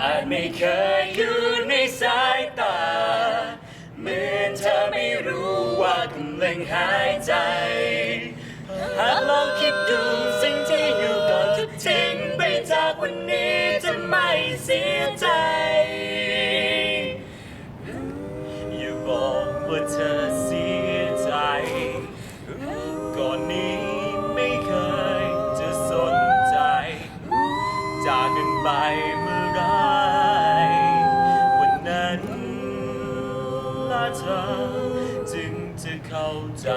อาจไม่เคยอยู่ในสายตา เหมือนเธอไม่รู้ว่ากำลังหายใจ ธอ จึงจะเข้าใจ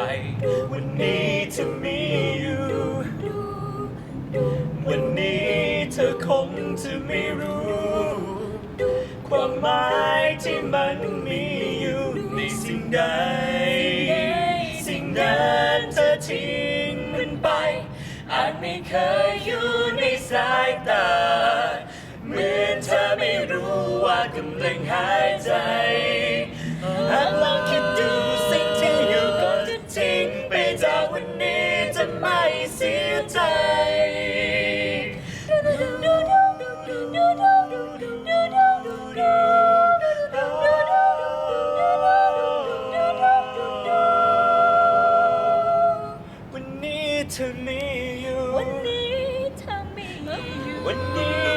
วันนี้เธอมีอยู่ วันนี้เธอคงจะไม่รู้ ความหมายที่มันมีอยู่ในสิ่งใด สิ่งนั้นเธอทิ้งมันไป อาจไม่เคยอยู่ในสายตา เหมือนเธอไม่รู้ว่ากำลังหายใจ จวันนี้เธอมีอยู่ วันนี้เธอมีอยู่วันนี้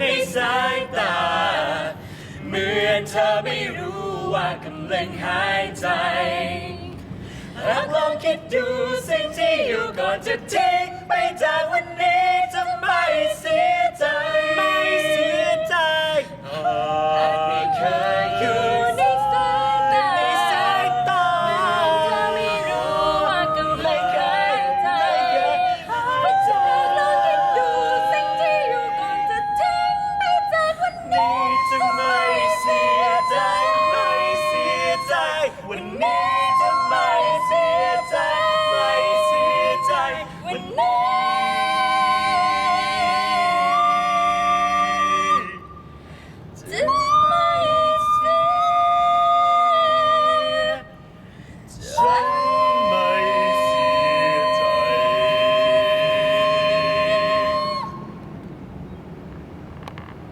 ในสายตาเหมือนเธอไม่รู้ว่ากำลังหายใจรักลองคิดดูสิ่งที่อยู่ก่อนจะทิ้งไปจากวันนี้